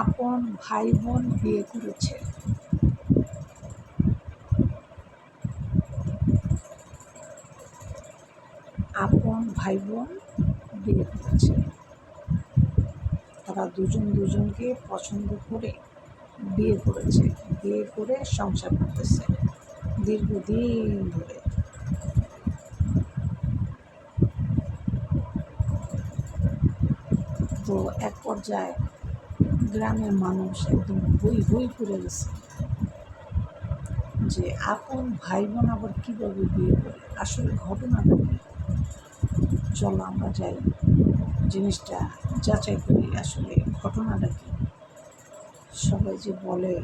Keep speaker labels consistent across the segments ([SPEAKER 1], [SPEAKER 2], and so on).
[SPEAKER 1] আপন ভাই বোন বিয়ে করেছে। আপন ভাই বোন বিয়ে করেছে। তারা দুজন দুজনকে পছন্দ করে বিয়ে করেছে। বিয়ে করে সংসার করতেছে দীর্ঘদিন ধরে। তো এক পর্যায়ে গ্রামের মানুষ একদম হই হই করে গেছে। যে আপন ভাই বোন আবার কীভাবে বিয়ে করে? আসলে ঘটনাটা কি? চলো আমরা যাই। জিনিসটা যাচাই করি আসলে ঘটনাটা কি। সবাই যে বলে,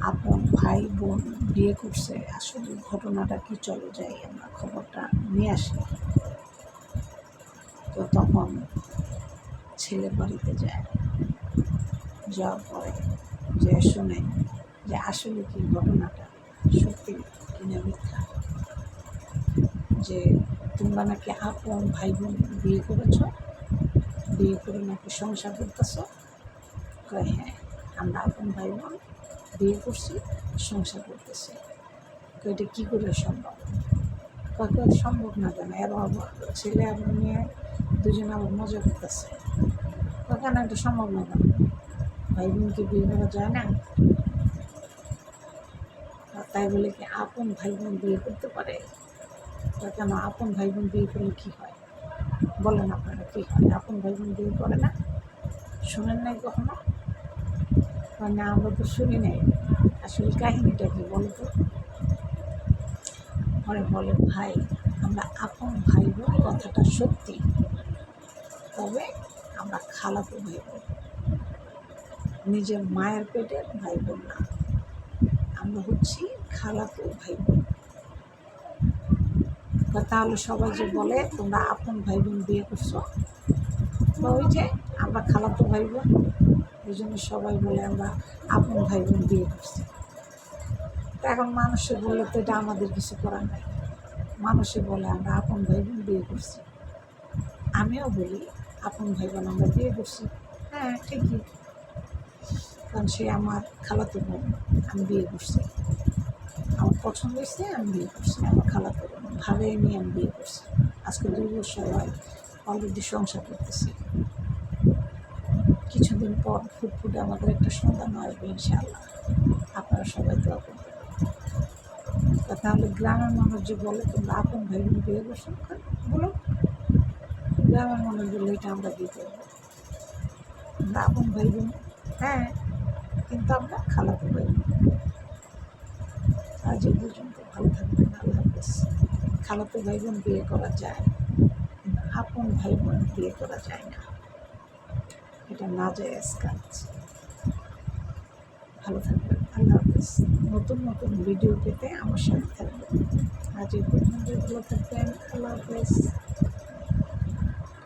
[SPEAKER 1] আপন ভাই বোন বিয়ে করছে, আসলে ঘটনাটা কি? চলো যাই, আমরা খবরটা নিয়ে আসি। তো তখন ছেলে বাড়িতে যায়। যাওয়ার পরে যে শুনে, যে আসলে কি ঘটনাটা সত্যি কিনা মিথ্যা? যে তোমরা নাকি আপন ভাই বোন বিয়ে করেছ? বিয়ে করে নাকি সংসার করতেছ? কয় হ্যাঁ আমরা আপন ভাই বোন বিয়ে করছি, সংসার করতেছি। তো এটা কী করে সম্ভব? কাকে সম্ভব না কেন এর ছেলে এবং মেয়ে দুজনে আবার মজা করতেছে। কেন এটা সম্ভব না? ভাই বোনকে বিয়ে করা যায় না? তাই বলে কি আপন ভাই বোন বিয়ে করতে পারে? তা কেন আপন ভাই বোন বিয়ে করলে কী হয়? বলেন আপনারা কী হয়? আপন ভাই বোন বিয়ে করে না? শোনেন নাই কখনো? মানে আমরা তো শুনি নাই। আসলে কাহিনিটা কি বলো তো? পরে বলে, ভাই, আমরা আপন ভাই বোন, কথাটা সত্যি। তবে আমরা খালাতো ভাই বোন। নিজের মায়ের পেটের ভাই বোন না। আমরা হচ্ছি খালাতো ভাই বোন। তাহলে সবাই যে বলে, তোমরা আপন ভাই বোন বিয়ে করছ? তো ওই যে, আমরা খালাতো ভাই বোন। ওই জন্য সবাই বলে, আমরা আপন ভাই বোন বিয়ে করছি। তা এখন মানুষে বললে তো এটা আমাদের কিছু করার নাই। মানুষে বলে, আমরা আপন ভাই বোন বিয়ে করছি। আমিও বলি আপন ভাই বোন আমরা বিয়ে করছি। হ্যাঁ ঠিকই। কারণ সে আমার খালাতো বোন আমি বিয়ে করছি। আমার পছন্দ হয়েছে আমি বিয়ে করছি। আমার খালাতো বোন ভাবে নিয়ে আমি বিয়ে করছি। আজকে দুই বছর হয় অলরেডি সংসার করতেছি। কিছুদিন পর ফুটফুটে আমাদের একটা সন্তান আসবে ইনশাআল্লাহ। আপনারা সবাই দোয়া করবেন। তাহলে গ্রামের মানুষ যে বলে তোমরা আপন ভাই বোন বিয়ে করছ? বলো গ্রামের মানুষ বললে এটা আমরা করব আমরা আপন ভাই বোন। হ্যাঁ কিন্তু আমরা খালাতো ভাই আজ এই পর্যন্ত ভালো থাকবেন, আল্লাহ হাফেজ। খালাতো ভাই বোন বিয়ে করা যায় কিন্তু আপন ভাই বোন বিয়ে করা যায় না। এটা না যায় কাজ ভালো থাকবেন, আল্লাহ হাফেজ। নতুন নতুন ভিডিও পেতে আমার সাথে থাকবেন। আজ এই পর্যন্ত ভালো থাকবেন, আল্লাহ হাফেজ।